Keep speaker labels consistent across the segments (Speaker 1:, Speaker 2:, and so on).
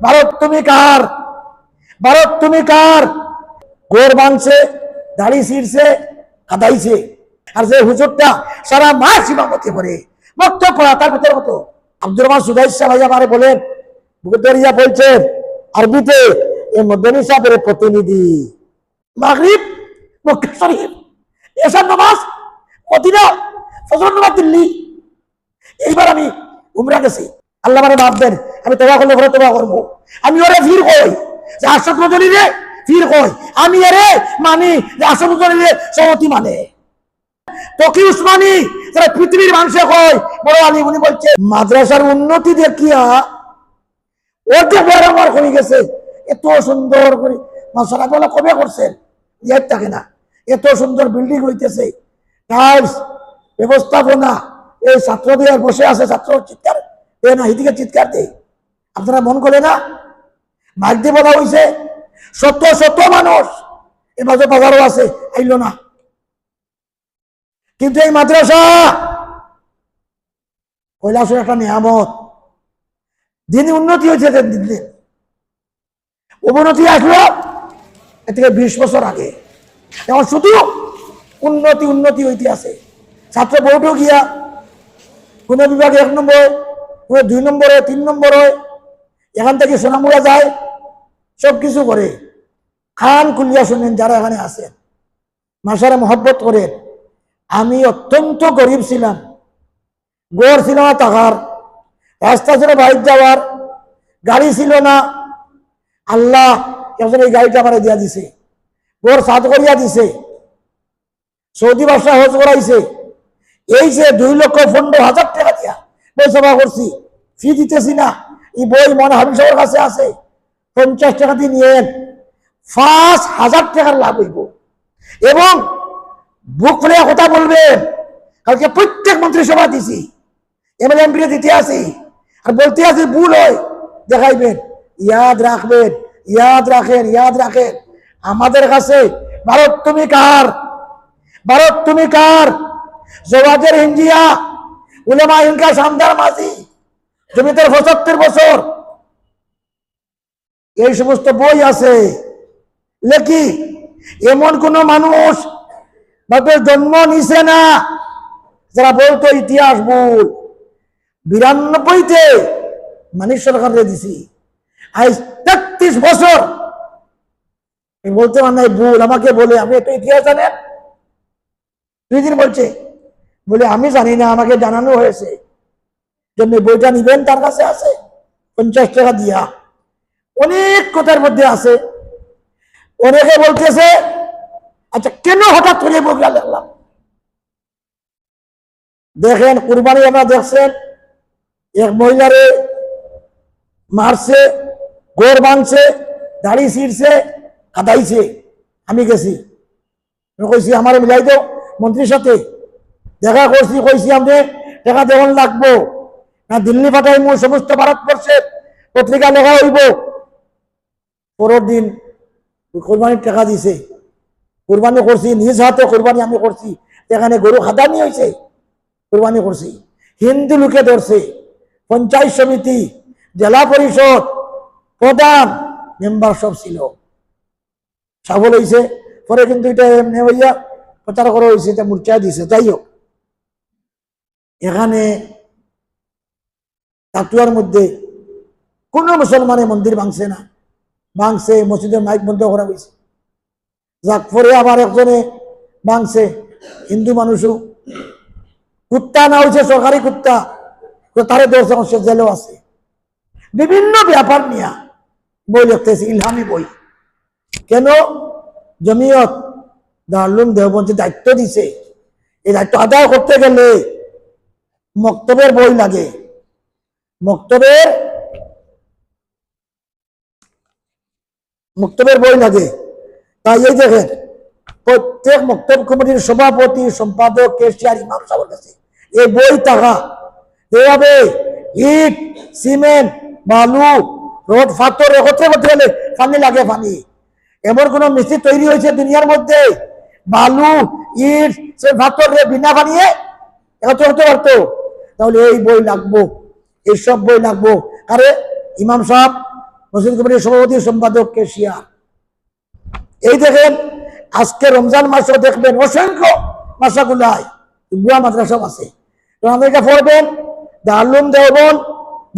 Speaker 1: ভারত, তুমি কার? ভারত, তুমি কার? গোর বাংছে, দাড়ি ছিঁড়ছে, কাদাইছে। আর যে হুজুরটা সারা মাস ইমামতি করে বক্তব্য পড়া তার ভিতরে মতো আব্দুর রহমান সুদাইস ভাই আমারে বলেন বুকদরিয়া বলছেন আরবিতে এ মদনী সাহেবের প্রতিনিধি। মাগরিব, মক্কা শরীফ এসব নামাজ, মদিনা ফজর নামাজ দিল্লি। এইবার আমি উমরা গেছি। আল্লাহ মানে মাফ দেন। আমি তোবা করলে পরে তোবা করব। আমি ওরে ভিড় কই? যে আশক নজরি রে ভিড় কই? আমি এরে মানি যে আশক নজরি রে সহতি মানে। তকি উসমানি, যারা পৃথিবীর মানুষে কয়, বড় আলী উনি বলছে, মাদ্রাসার উন্নতি দেখিয়া ওর যে বড় আমার হয়ে গেছে। এত সুন্দর করে মাসারা বলা কবে করছেন? ইয়ার থাকে না। এত সুন্দর বিল্ডিং হইতেছে। টাইলস ব্যবস্থাপনা, এই ছাত্রদের বসে আছে ছাত্র চিৎকার, এ না, এদিকে চিৎকার দেয় আপনারা মন করে না? মাইক বলা হয়েছে শত শত মানুষ এ মাঝে বাজারও আছে, আইল না। কিন্তু এই মাদ্রাসা কৈলাসের একটা নিয়ামত। দিন উন্নতি হয়েছে দিন দিন অবনতি আসলো এ থেকে বিশ বছর আগে। এখন শুধু উন্নতি উন্নতি হইতে আছে। ছাত্র বোর্ডও গিয়া কোনো বিভাগে এক নম্বর, কোনো দুই নম্বরে, তিন নম্বর হয়। এখান থেকে সোনামুড়া যায়, সব কিছু করে। খান কুলিয়া শুনেন যারা এখানে আছেন, মাসারে মহব্বত করেন। আমি অত্যন্ত গরিব ছিলাম। গড় ছিল না টাকার রাস্তা ছিল বাইক যাওয়ার, গাড়ি ছিল না। আল্লাহ একজন এই গাড়িটা আমার দিয়া দিছে গড় সাত করিয়া দিছে, সৌদি বাসা হজ করাইছে। এই যে দুই লক্ষ পনেরো হাজার টাকা দিয়া সভা করছি, ফি দিতেছি না। এই বই মনে হাবিব সাহেবের কাছে আছে। পঞ্চাশ টাকা দিয়ে নিয়ে পাঁচ হাজার টাকার লাভ হইব। এবং বুক খুলে কথা বলবেন, কালকে প্রত্যেক মন্ত্রিসভা দিছি এমএলএ এমপি দিতে আসি। আর বলতে আসি ভুল হয়, দেখাইবেন। ইয়াদ রাখবেন, ইয়াদ রাখেন ইয়াদ রাখেন। আমাদের কাছে ভারত তুমি কার? ভারত তুমি কার? জওয়াজের হিন্দিয়া, উলেমা ইনকা শামদার মাঝি জমিতের পঁচাত্তর বছর। এই সমস্ত বই আছে। লেখি এমন কোন মানুষ বাপের জন্ম নিছে না, যারা বলতো ইতিহাস ভুল। বিরানব্বইতে মানিক সরকারে দিছি। আজ তেত্রিশ বছর। বলতে মানে ভুল আমাকে বলে, আমি একটু ইতিহাস জানেন? দুই দিন বলছে। বলে, আমি জানি না, আমাকে জানানো হয়েছে। জন্য বইটা নিবেন তার কাছে আছে, পঞ্চাশ টাকা দিয়া। অনেক কথার মধ্যে আছে। অনেকে বলতেছে আচ্ছা কেন হঠাৎ করে বইটা দেখলাম? দেখেন, কুরবানি আমরা দেখছেন, এক মহিলারে মারছে, গোর ভাঙছে, দাড়ি ছিঁড়ছে, কাদাইছে। আমি গেছি। কইছি, আমার মিলাই দাও মন্ত্রীর সাথে। দেখা করছি, কইছি আমি টাকা দেওয়ান লাগবো। না দিল্লি পাঠাই মো সমস্ত ভারতবর্ষের পত্রিকা লেখা হইব। পরের দিন কোরবানির টাকা দিছে। কোরবানি করছি, নিজ হাতে কোরবানি আমি করছি। এখানে গরু খাদানি হয়েছে কোরবানি করছি। হিন্দু লোকে ধরছে। পঞ্চায়েত সমিতি, জেলা পরিষদ, প্রধান মেম্বার সব ছিল। সফল হয়েছে পরে কিন্তু এটা এমনি হইয়া প্রচার করা হয়েছে এটা মূর্চা দিছে। যাই হোক, এখানে কাটুয়ার মধ্যে কোন মুসলমানের মন্দির ভাঙছে না। ভাঙছে, মসজিদের মাইক বন্ধ করা হয়েছে। যাক পরে আবার একজনে ভাঙছে। হিন্দু মানুষও। কুত্তা না হয়েছে, সরকারি কুত্তা। তারে দর্শন সে জেলেও আছে। বিভিন্ন ব্যাপার নিয়ে বই লিখতেছে, ইলহামি বই। কেন? জমিয়ত দারুম দেওবন্দি দায়িত্ব দিছে। এই দায়িত্ব আদায় করতে গেলে মক্তবের বই লাগে। মক্তবের মক্তবের বই লাগে। তাই এই দেখেন, প্রত্যেক মক্তব কমিটির সভাপতি, সম্পাদক, কেশিয়ার, ইমাম সাহেবের কাছে এই বই টাকা। এভাবে ইট, সিমেন্ট, বালু রোড ফাতর একত্রে করতে গেলে পানি লাগে পানি। এমন কোন মিস্ত্রি তৈরি হয়েছে দুনিয়ার মধ্যে? বালু, ইট, সে ফাতর বিনা বানিয়ে একত্র করতে পারতো। তাহলে এই বই লাগবো। এইসব বই লাগবো। আরে, ইমাম সাহেব, মসজিদ কমিটির সভাপতি, সম্পাদক কেশিয়ার এই দেখেন, আজকে রমজান মাসও দেখবেন অসংখ্য মাসাগুলাই, বুয়া মাদ্রাসাও আছে। আমাদেরকে পড়বেন দারুম দেবন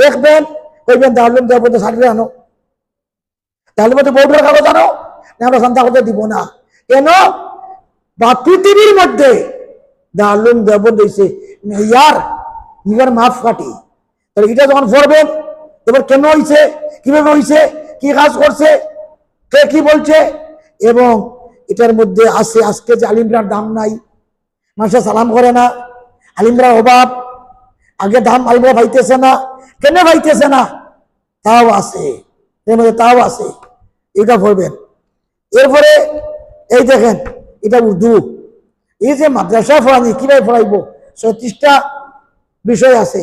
Speaker 1: দেখবেন, কইবেন দারুম দেবন সার্টিফিকেট আনো। তাহলে মধ্যে বোর্ডের কাগজ আনো, না আমরা সন্ধ্যা করতে দিব না। কেন? বা পৃথিবীর মধ্যে দারুম দেবন দিয়েছে ইয়ার নিজের মাফ কাটি তাহলে এটা যখন পড়বেন এবার কেন হইছে, কীভাবে হইছে, কি কাজ করছে, কে কি বলছে, এবং এটার মধ্যে আছে, আজকে যে আলিমরার দাম নাই, মানুষে সালাম করে না, আলিমরার অভাব, আগে দাম আলিমরা ভাইতেছে না, কেন ভাইতেছে না, তাও আছে, এর মধ্যে তাও আছে, এটা পড়বেন। এরপরে এই দেখেন, এটা উর্দু। এই যে মাদ্রাসা পড়ানি, কীভাবে পড়াইবো? ছত্রিশটা বিষয় আছে।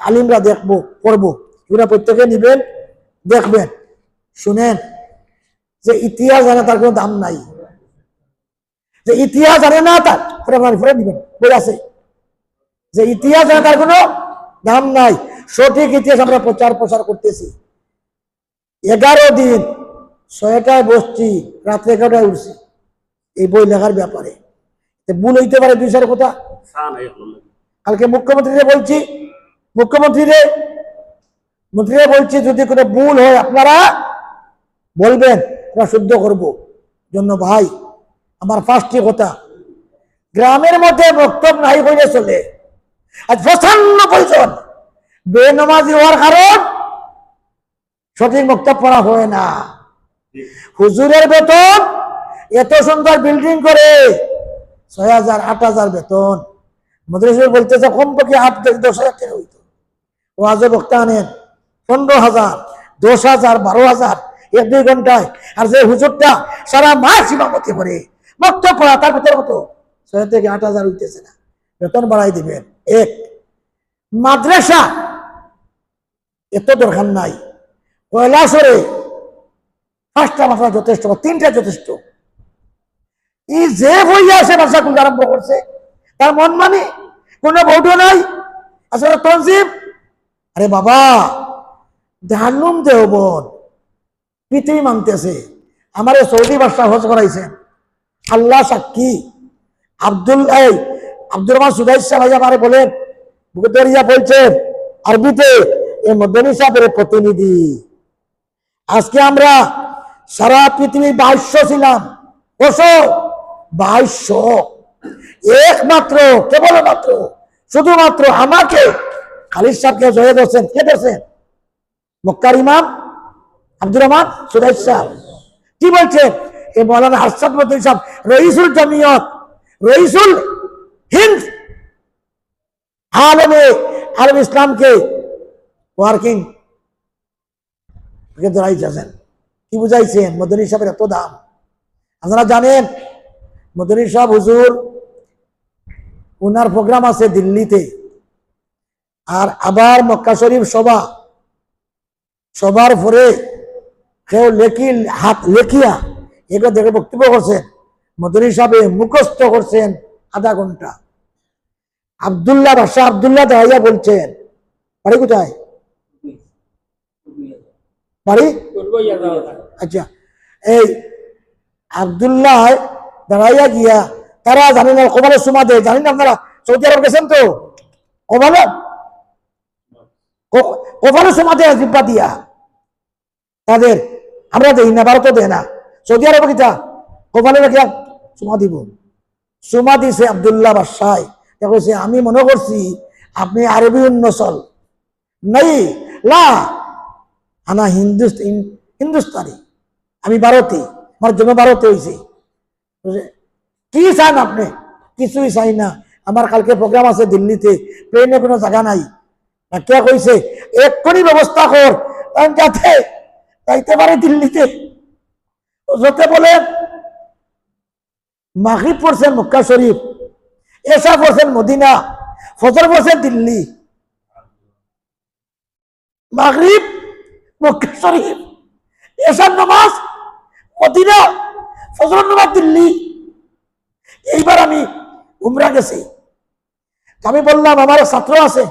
Speaker 1: আলিমরা দেখব পড়ব। এগুলা প্রত্যেকে নিবেন দেখবেন। শুনেন যে ইতিহাস জানে তার কোনো দাম নাই। যে ইতিহাস জানে না তার ফেরে নিবেন বই আছে। যে ইতিহাস জানে তার কোনো দাম নাই। সঠিক ইতিহাস আমরা প্রচার প্রসার করতেছি। এগারো দিন ছয়টায় বসছি রাত্রে এগারোটায় উঠছি। এই বই লেখার ব্যাপারে। ভুল হইতে পারে দুই চার কথা কালকে মুখ্যমন্ত্রীরে বলছি মুখ্যমন্ত্রীরে, মন্ত্রীরা বলছি, যদি কোনো ভুল হয় আপনারা বলবেন, আমরা শুদ্ধ করব। জন্য ভাই, আমার ফার্স্টটি কথা। গ্রামের মধ্যে বক্তব্য নাই হইলে চলে। আজ প্রচণ্ড পরিচয় বেনমাজি হওয়ার কারণ সঠিক বক্তব্য পড়া হয় না। হুজুরের বেতন এত সুন্দর বিল্ডিং করে, ছয় হাজার, আট হাজার বেতন। মদ্রাসা বলতেছে, কমপক্ষে আট দশ হাজার টাকা হইতো। ওয়াজে বক্তা আনেন পনেরো হাজার, দশ হাজার, বারো হাজার, এক, দুই ঘন্টায়। আর যে হুজুরটা সারা মাস ইমামতি করে বক্তব্য পড়া তার ভিতরে কত ছয় থেকে আট হাজার হইতেছে না। বেতন বাড়াই দিবেন। এক, মাদ্রাসা এত দরকার নাই। কৈলাসরে পাঁচটা মাসা যথেষ্ট তিনটা যথেষ্ট। ই যে বই আছে খুলতে আরম্ভ করছে, তার মন মানে কোনো ভোটও নাই। আসলে তনজিব আরে বাবা, জাহান্নুম দেওবন পৃথিবী মানতেছে। আমার সৌদি বাদশাহ হজ করাইছেন আল্লাহ সাক্ষী। আব্দুল, এই, আব্দুর রহমান সুদাই সাহেব আমারে বলেন বুকেতরিয়া বলছেন আরবিতে এই মদনী সাহেবের প্রতিনিধি। আজকে আমরা সারা পৃথিবী বাইশশো ছিলাম। কশো বাইশশো একমাত্র, কেবলমাত্র, শুধুমাত্র আমাকে খালিদ সাহেবকে জয় ধরছেন কে ধরছেন মক্কার ইমাম আব্দুর রহমান সুরাইজ সাহেব। কি বলছেন? এ মৌলানা হাসাদ মদ্দিন সাহেব, রইসুল জমিয়ত, রইসুল হিন্দ আলমে, আলম ইসলামকে ওয়ার্কিং ধরাইছেন কি বুঝাইছেন? মদনী সাহেবের এত দাম। আপনারা জানেন, মদনী সাহেব হুজুর ওনার প্রোগ্রাম আছে দিল্লিতে। আর আবার মক্কা শরীফ সভা। সবার পরে কেউ লেখি, হাত লেখিয়া এগুলো দেখে বক্তব্য করছেন। মদনী সাহেবে মুখস্থ করছেন আধা ঘণ্টা। আবদুল্লাহ বাসা আবদুল্লাহ দাহাইয়া বলছেন, বাড়ি কোথায়? বাড়ি? আচ্ছা এই আবদুল্লাহ দাঁড়াইয়া গিয়া, তারা জানি না কবালের সুমা জানি না আপনারা? সৌদি আরব গেছেন তো? কবালে কবালের সুমা দেয় জিব্বা দিয়া। তাদের আমরা দেই না, ভারতও দেয় না। সৌদি আরব কিতা? কপালে রেখে সুমা দিব। সুমা দিছে আবদুল্লাহ বাদশাহ। কইছে আমি মনে করছি আপনি আরবি উন্নসল নাই, লা, আনা হিন্দুস্তান হিন্দুস্তানি। আমি ভারতে, আমার জন্য ভারতে হয়েছে কি চান আপনি? কিছুই চাই না। আমার কালকে প্রোগ্রাম আছে দিল্লিতে। প্লেনে কোনো জায়গা নাই। কে কইছে? এক্ষুনি ব্যবস্থা কর। যাতে যাইতে পারে দিল্লিতে। যাতে বলে, মাগরিব পড়ছেন মক্কা শরীফ এসা পড়ছেন মদিনা, ফজর পড়ছেন দিল্লি। মাগরিব, মক্কা শরীফ এসার নামাজ, মদিনা, ফজর নামাজ, দিল্লি। এইবার আমি উমরা গেছি। আমি বললাম, আমার ছাত্র আছে।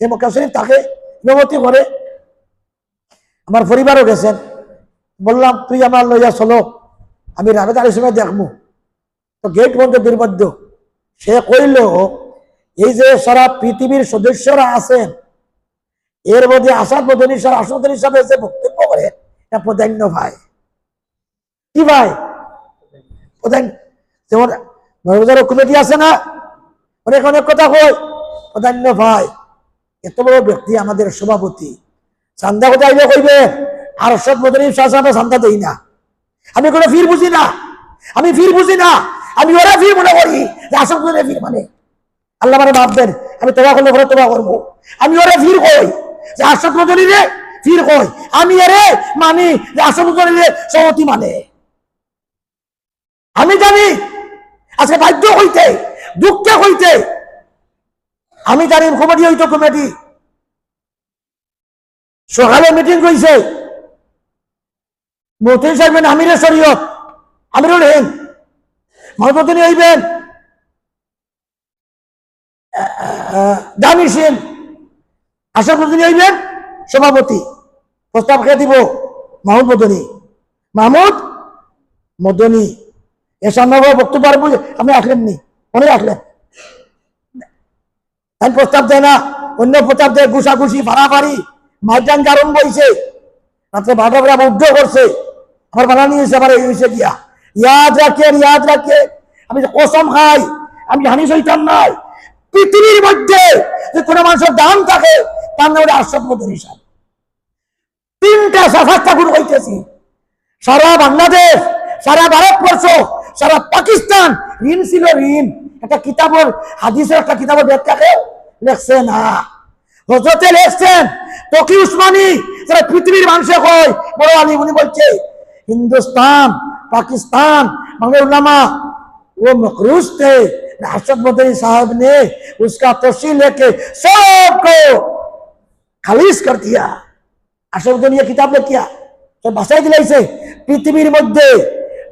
Speaker 1: যে মক্কা শরীফ তাকে ইমামতি করে। আমার পরিবারও গেছেন। বললাম, তুই আমার লইয়া চলো, আমি রাবেদার সময় দেখব। তো গেট বন্ধ দুর্বাদ্য সে কইল, এই যে সারা পৃথিবীর সদস্যরা আছেন, এর মধ্যে আসাদ মদনী সার আসাদনী সাহেব বক্তব্য করে, এটা প্রধান্য ভাই। কি ভাই? প্রধান্য যেমন কমিটি আছে না? অনেক অনেক কথা কয়। প্রধান্য ভাই। এত বড় ব্যক্তি আমাদের সভাপতি। চান্দা কথা আইলে কইবে? আর আমরা চান্দা দেই না। আমি কোনো ফির বুঝি না। আমি ফির বুঝি না। আমি ওরা ফির মনে করি যে ফির মানে। আল্লাহ মানে দেন, আমি তোবা করলে ঘরে তোবা করব। আমি ওরে ফির কই যে আসল মদনী রে ফির কই? আমি এরে মানি যে আসল মদনী রে মানে। আমি জানি, আজকে বাধ্য হইতে, দুঃখে হইতে আমি জানি কমিটি হইতো কমিটি সকালে মিটিং কইছে, মতিন সাহেবেন আমিরের শরীয়ত, আমিরুল হেন মহম্মদিনী হইবেন দানিশ হেন আশাফুদ্দিন হইবেন সভাপতি, প্রস্তাব খেয়ে দিব, মাহমুদ মদনী। মাহমুদ মদনী, এ সম্ভব বক্তব্য আর বুঝে আপনি আসলেননি মনে রাখলেন? আমি প্রস্তাব দেয় না। অন্য প্রস্তাব দেয় ঘুষাঘুষি, ফাড়াফাড়ি মাইটান কারণ বইছে। রাত্রে বারোটা করে করছে। আমার বানা নিয়েছে আমার এই হয়েছে গিয়া। ইয়াদ রাখেন ইয়াদ রাখেন আমি কসম খাই, আমি হানি সইতাম নাই। পৃথিবীর মধ্যে যে কোনো মানুষের দাম থাকে, তার নামে আশ্রম মতো হিসাব। তিনটা সাফাত ঠাকুর হইতেছি। সারা বাংলাদেশ, সারা ভারতবর্ষ, সারা পাকিস্তান, ঋণ ছিল ঋণ। একটা কিতাবর হাদিসের একটা কিতাবের ব্যাখ্যাকে লেখছে না হজরতে লেখছেন তকি উসমানী যারা পৃথিবীর মানুষে হয় বড় আলী উনি বলছে हिंदुस्तान पाकिस्तान मगर उलमा वो मकरूज थे अरशद मदनी साहब ने उसका तफसील लेके सबको খালিজ কর দিয়া আশরফুদ্দিন ये किताब ले किया তো বাসায় দিলাইছে পৃথিবীর মধ্যে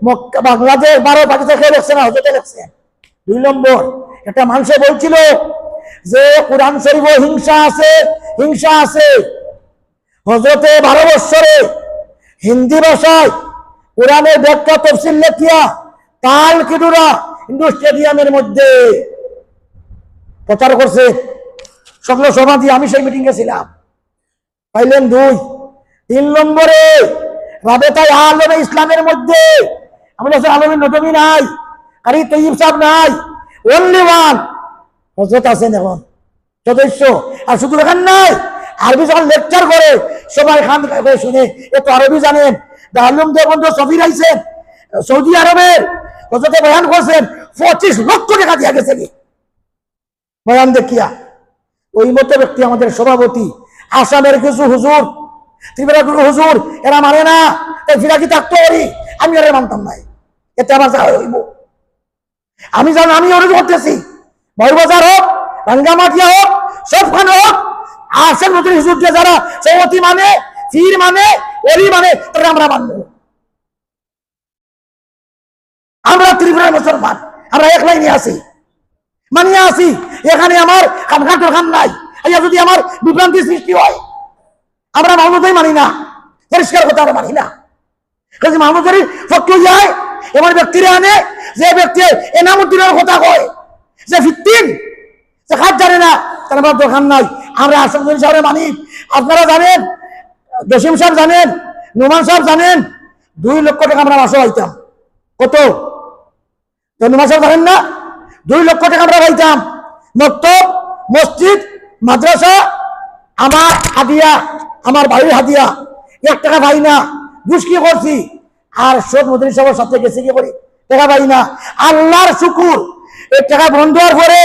Speaker 1: মক্কা বাংলাদেশ বারো পাকিস্তান খেয়ে লেখছে না হজরতে লেখছে দুই নম্বর, একটা মানুষে বলছিল যে কোরআন শরীফ হিংসা আছে হিংসা আছে। হজরতে বারো বৎসরে হিন্দি ভাষায় কোরআনের ব্যাখ্যা, তফসিল লেখিয়া তাল কিডুরা হিন্দু স্টেডিয়ামের মধ্যে প্রচার করছে। সকল সমাধি আমি সেই মিটিং ছিলাম। পাইলেন দুই। তিন নম্বরে রাবেতাই আলমে ইসলামের মধ্যে কাছে আলমের নতমি নাই। কারি তৈব সাহেব নাই। অনলি ওয়ান হজরত আছেন এখন। সদস্য। আর শুধু এখান নাই। আরবি যখন লেকচার করে, সবাই খান শুনে। তো আরবি জানেন। দারুম দেবন্ধ সফির আইছেন, সৌদি আরবের হজরতে বয়ান করছেন, পঁচিশ লক্ষ টাকা দিয়া গেছে বয়ান দেখিয়া। ওই মতো ব্যক্তি আমাদের সভাপতি। আসামের কিছু হুজুর। ত্রিপুরা কিছু হুজুর, এরা মানে না। তাই ফিরাকি থাকতো ওরি আমি ওরা মানতাম নাই। এতে আমার যা হইব। আমি জানি, আমি ওরে করতেছি বড়বাজার হোক রাঙ্গামাটিয়া হোক, সবখানে হোক, আসেন নতুন হুজুর যারা সৌমতি মানে ফির মানে ওরি মানে তারা আমরা মানব। আমরা ত্রিপুরার মুসলমান, আমরা এক লাইনে আছি। মানিয়ে আসি এখানে আমার খানখান খান নাই। আইয়া যদি আমার বিভ্রান্তি সৃষ্টি হয়, আমরা মাহমুদাই মানি না। পরিষ্কার কথা, আমরা মানি না। কাজে মাহমুদারি পক্ষে যায় এমন ব্যক্তিরা আনে, যে ব্যক্তি এনামুদ্দিনের কথা কয়, যে ভিত্তিন যে খাত জানে না, তার আমার দোকান নাই। আমরা আসামুদ্দিন সাহেব মানি। আপনারা জানেন, জসিম সাহেব জানেন, নোমান সাহেব জানেন, দুই লক্ষ টাকা আমরা মাসে পাইতাম। কত? নোমান সাহেব জানেন না? দুই লক্ষ টাকা আমরা পাইতাম। মক্তব, মসজিদ, মাদ্রাসা, আমার হাদিয়া, আমার বাড়ির হাদিয়া। এক টাকা পাই না। দুষ্কি করছি। আর সব মদিনী সবার সাথে গেছে কি করি টাকা পাই না। আল্লাহর শুকুর। এই টাকা বন্ধ হওয়ার পরে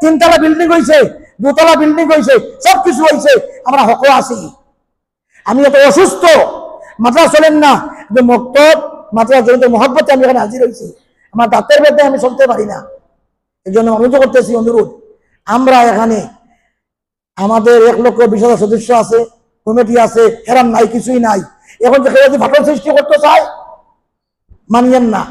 Speaker 1: তিনতলা বিল্ডিং হয়েছে দুতলা বিল্ডিং হয়েছে সব কিছু হয়েছে আমরা হক আছি। আমি এত অসুস্থ মাত্রা চলেন না যে মক্তব মাত্রা জনিত মহব্বতে আমি এখানে হাজির হয়েছি আমার দাঁতের বেদে আমি চলতে পারি না। এই জন্য অনুরোধ করতেছি, অনুরোধ, আমরা এখানে আমাদের এক লক্ষ বিশ হাজার সদস্য আছে, কমিটি আছে এরা নাই, কিছুই নাই। এখন যে কেউ যদি ফাটল সৃষ্টি করতে চায় মানিয়েন না